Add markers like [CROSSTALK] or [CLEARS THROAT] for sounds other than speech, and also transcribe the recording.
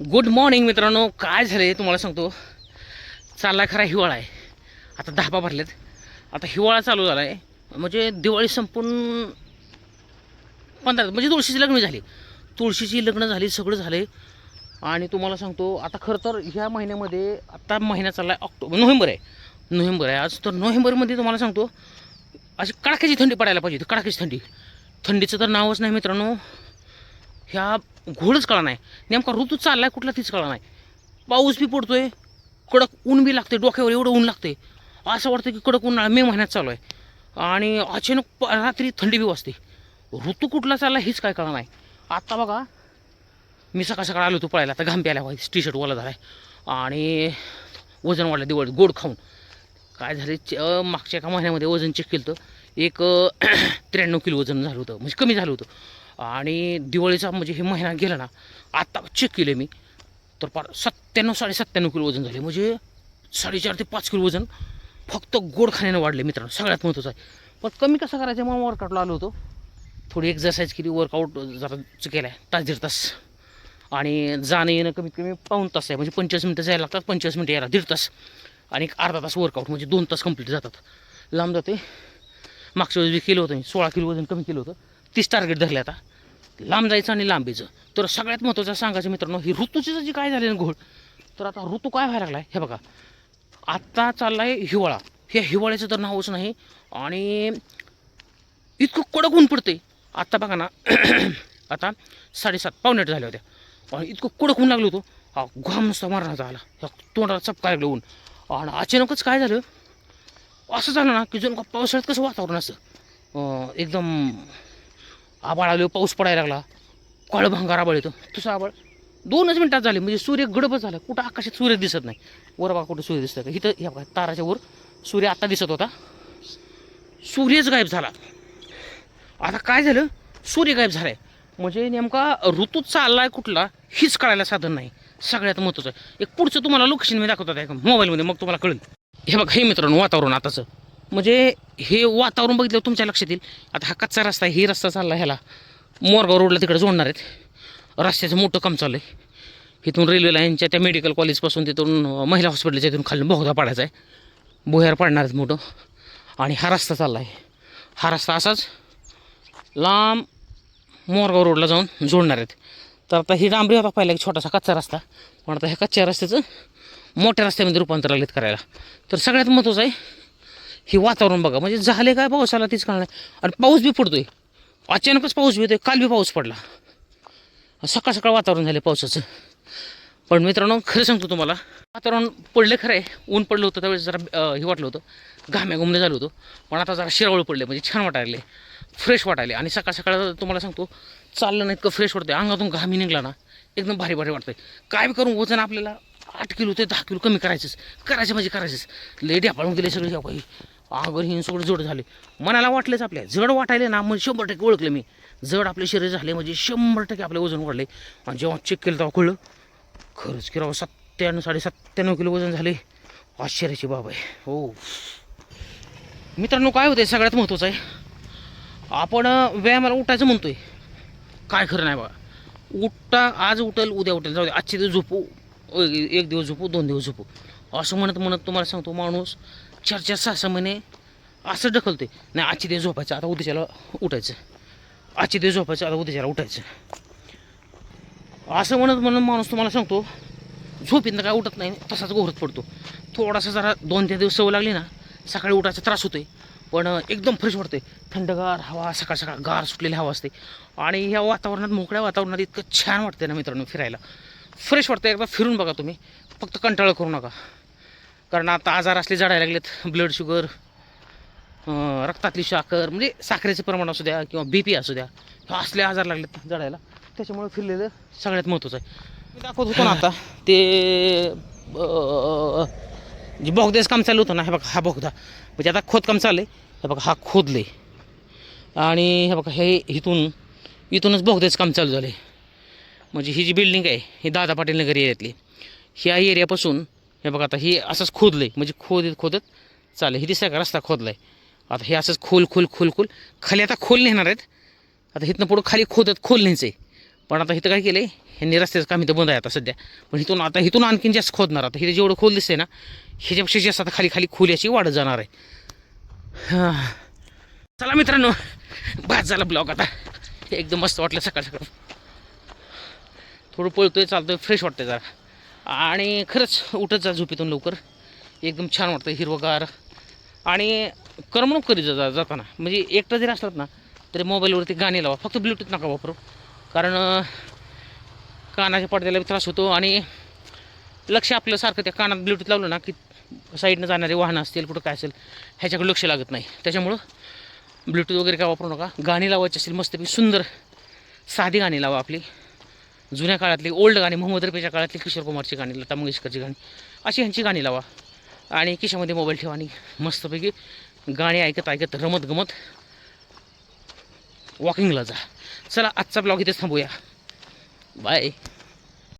Good morning मित्रांनो. काय झालं तुम्हाला सांगतो. चालला खरा हिवाळा आहे. आता दहा भरलेत. आता हिवाळा चालू झाला आहे म्हणजे दिवाळी संपून पंधरा म्हणजे तुळशीची लग्न झाली. तुळशीची लग्न झाली सगळं झाले आणि तुम्हाला सांगतो आता खरं तर ह्या महिन्यामध्ये आता महिना चालला आहे ऑक्टोबर नोव्हेंबर आहे. नोव्हेंबर आहे आज. तर नोव्हेंबरमध्ये तुम्हाला सांगतो अशी कडाक्याची थंडी पडायला पाहिजे कडाक्याची थंडी. थंडीचं तर नावच नाही मित्रांनो. ह्या घोडच कळा नाही. नेमका ऋतू चालला आहे कुठला तीच कळा नाही. पाऊस बी पडतो आहे कडक ऊन बी लागते डोक्यावर एवढं ऊन लागते असं वाटतं की कडक उन्हाळा मे महिन्यात चालू आहे. आणि अचानक रात्री थंडी बी वाजते. ऋतू कुठला चालला हेच काय कळा नाही. आत्ता बघा मी सकाळ सकाळ आलो होतो पळायला आता घाम प्यायला व्हायचं टी शर्ट ओला झाला आहे आणि वजन वाढलं दिवाळी गोड खाऊन. काय झाले च- मागच्या एका महिन्यामध्ये वजन चेक केलं तर एक [CLEARS THROAT] त्र्याण्णव किलो वजन झालं होतं. म्हणजे कमी झालं होतं. आणि दिवाळीचा म्हणजे हे महिना गेला ना आत्ता चेक केलं मी तर पार सत्त्याण्णव साडे सत्त्याण्णव किलो वजन झाले म्हणजे साडेचार ते पाच किलो वजन फक्त गोड खाण्यानं वाढले मित्रांनो. सगळ्यात महत्त्वाचं आहे. पण कमी कसं करायचं? म्हणून वर्कआउटला आलो होतो. थोडी एक्झरसाईज केली वर्कआउट जरा केला आहे तास दीड तास. आणि जाणं येणं कमीत कमी पाऊण तास आहे. म्हणजे पंचवीस मिनटं जायला लागतात पंचवीस मिनटं यायला दीड तास. आणि एक अर्धा तास वर्कआउट म्हणजे दोन तास कंप्लीट जातात. लांब जाते मागच्या वेळेस बी केलं होतं मी सोळा किलो वजन कमी केलं होतं. तीस टार्गेट धरले आता. लांब जायचं आणि लांबीचं. तर सगळ्यात महत्त्वाचं सांगायचं मित्रांनो ही ऋतूची जी काय झाली ना घोड तर आता ऋतू काय व्हायला लागला आहे हे बघा. आत्ता चालला आहे हिवाळा. हे हिवाळ्याचं तर नावच नाही आणि इतकं कडक ऊन पडते आत्ता बघा ना [CLEARS THROAT] आता साडेसात पावणे झाल्या होत्या. आणि इतकं कडक ऊन लागलं होतं. घाम नुसता मारण्याचा आला. ह्या तोंडाला चपका लागलं ऊन. आणि अचानकच काय झालं? असं झालं ना की जणू का पावसाळ्यात कसं वातावरण असं? एकदम आबाळ आलो पाऊस पडायला लागला. काळं भांगार आबाळ येतो. तसं आबाळ दोनच मिनटात झाले म्हणजे सूर्य गडबच झाला. कुठं आकाशात सूर्य दिसत नाही. वर बघा कुठं सूर्य दिसतं का इथं ह्या बघा ताराच्या वर सूर्य आत्ता दिसत होता. सूर्यच गायब झाला. आता काय झालं? सूर्य गायब झालाय. म्हणजे नेमका ऋतू चालला आहे कुठला हीच कळायला साधन नाही. सगळ्यात महत्त्वाचं आहे एक पुढचं तुम्हाला लोकेशन मी दाखवतात मोबाईलमध्ये मग तुम्हाला कळेल. हे बघा हे मित्रांनो वातावरण आताचं. म्हणजे हे वातावरण बघितलं तुमच्या लक्षात येईल. आता हा कच्चा रस्ता आहे ही रस्ता चालला ह्याला. मोरगाव रोडला तिकडे जोडणार आहेत. रस्त्याचं मोठं काम चालू आहे इथून रेल्वे लाईनच्या त्या मेडिकल कॉलेजपासून तिथून महिला हॉस्पिटलच्या इथून खाली बहुधा पाडायचा आहे. बोह्यार पाडणार आहेत मोठं. आणि हा रस्ता चालला आहे हा रस्ता असाच लांब मोरगाव रोडला जाऊन जोडणार आहेत. तर आता ही डांबरी होता पहिला एक छोटासा कच्चा रस्ता. पण आता ह्या कच्च्या रस्त्याचं मोठ्या रस्त्यामध्ये रूपांतर लागलेत करायला. तर सगळ्यात महत्त्वाचं आहे हे वातावरण बघा. म्हणजे झाले काय पाऊस आला तीच कळणार आहे आणि पाऊस बी पडतोय. अचानकच पाऊस बी येतोय. काल बी पाऊस पडला. सकाळ सकाळ वातावरण झालं पावसाचं. पण मित्रांनो खरं सांगतो तुम्हाला वातावरण पडलं खरं आहे. ऊन पडलं होतं त्यावेळेस जरा हे वाटलं होतं. घाम्या घुमणे झालं होतं. पण आता जरा शिरावळ पडले. म्हणजे छान वाटायला. फ्रेश वाटायले. आणि सकाळ सकाळ तुम्हाला सांगतो चाललं नाही इतकं फ्रेश वाटतं अंगातून घामी निघला ना एकदम भारी भारी वाटतंय. काय करून वजन आपल्याला आठ किलो ते दहा किलो कमी करायचंच करायचं म्हणजे करायचंच लय ढ्यापाळून गेले सगळे ह्या बाई आगर हिन सगळं जड झाले. मनाला वाटलेच आपल्या. जड वाटायले ना म्हणजे शंभर टक्के ओळखलं मी. जड आपले शरीर झाले म्हणजे शंभर टक्के आपले वजन वाढले. आणि जेव्हा चेक केलं तेव्हा कळलं. खरंच की राव सत्त्याण्णव साडे सत्त्याण्णव किलो वजन झाले. आश्चर्याची बाब आहे. हो. मित्रांनो काय होते सगळ्यात महत्त्वाचं आहे. आपण व्यायामाला उठायचं म्हणतोय. काय खरं नाही बाबा उठता आज उठल उद्या उठेल. जाऊ दे. आजचे दिवस झोपू. एक दिवस झोपू दोन दिवस झोपू. असं म्हणत म्हणत तुम्हाला सांगतो माणूस चार चार सहा सहा महिने असं ढकलते नाही आजची दिवस झोपायचं आता उद्याच्याला उठायचं. आजची दिवस झोपायचं आता उद्याच्याला उठायचं. असं म्हणत म्हणून माणूस तुम्हाला सांगतो झोपीनं काय उठत नाही तसाच घोरत पडतो. थोडासा जरा दोन तीन दिवस सवय लागली ना सकाळी उठायचा त्रास होतोय पण एकदम फ्रेश वाटते थंडगार हवा सकाळ सकाळ गार सुटलेली हवा असते. आणि ह्या वातावरणात मोकळ्या वातावरणात इतकं छान वाटते ना मित्रांनो फिरायला. फ्रेश वाटतं. एकदा फिरून बघा तुम्ही. फक्त कंटाळा करू नका. कारण आता आजार असले जडायला लागलेत. ब्लड शुगर रक्तातली साखर म्हणजे साखरेचं प्रमाण असू द्या किंवा बी पी असू द्या. हे असले आजार लागलेत जडायला. त्याच्यामुळे फिरलेलं सगळ्यात महत्त्वाचं आहे. मी दाखवत होतो ना आता ते जे बोगद्याचं काम चालू होतं ना हे बघा हा बोगदा. म्हणजे आता खोदकाम चाललं आहे हे बघा हा खोदले आणि हे बघा हे इथून इथूनच बोगद्याचं काम चालू झालं आहे म्हणजे ही जी बिल्डिंग आहे ही दादा पाटील नगर एरियातली ह्या एरियापासून हे बघा आता ही असंच खोदलं आहे म्हणजे खोदत खोदत चालेल ही दिसा का रस्ता खोदला आहे आता हे असंच खोल खोल खोल खोल. खाली आता खोल नेणार आहेत. आता इथनं पुढं खाली खोदत खोल न्यायचं आहे. पण आता इथं काय केलं आहे ह्यांनी रस्त्याचं काम इथं बंद आहे आता सध्या. पण इथून आता इथून आणखीन जास्त खोदणार आता. इथे जेवढं खोल दिसतंय ना ह्याच्यापेक्षा जास्त आता खाली खाली खोल याची वाढत जाणार आहे. हां. चला मित्रांनो बस झाला ब्लॉग आता. एकदम मस्त वाटलं सकाळ सकाळ. थोडं पळतोय चालतोय फ्रेश वाटतंय जरा. आणि खरंच उठत जा झोपेतून लवकर. एकदम छान वाटतं हिरवगार. आणि करमणूक करी जा जाताना. म्हणजे एकटं जरी असलात ना तरी मोबाईलवरती गाणी लावा. फक्त ब्लूटूथ नका वापरू. कारण कानाच्या पडद्याला त्रास होतो आणि लक्ष आपलं सारखं त्या कानात ब्लूटूथ लावलं ना की साईडनं जाणारे वाहनं असतील कुठं काय असेल ह्याच्याकडे लक्ष लागत नाही. त्याच्यामुळं ब्लूटूथ वगैरे काय वापरू नका. गाणी लावायची असेल मस्तपैकी सुंदर साधी गाणी लावा आपली. जुन्या काळातली ओल्ड गाणी मोहम्मद रफीच्या काळातली किशोर कुमारची गाणी लता मंगेशकरची गाणी अशी ह्यांची गाणी लावा. आणि खिशामध्ये मोबाईल ठेवा आणि मस्तपैकी गाणी ऐकत ऐकत रमत गमत वॉकिंगला जा. चला आजचा ब्लॉग इथेच थांबूया. बाय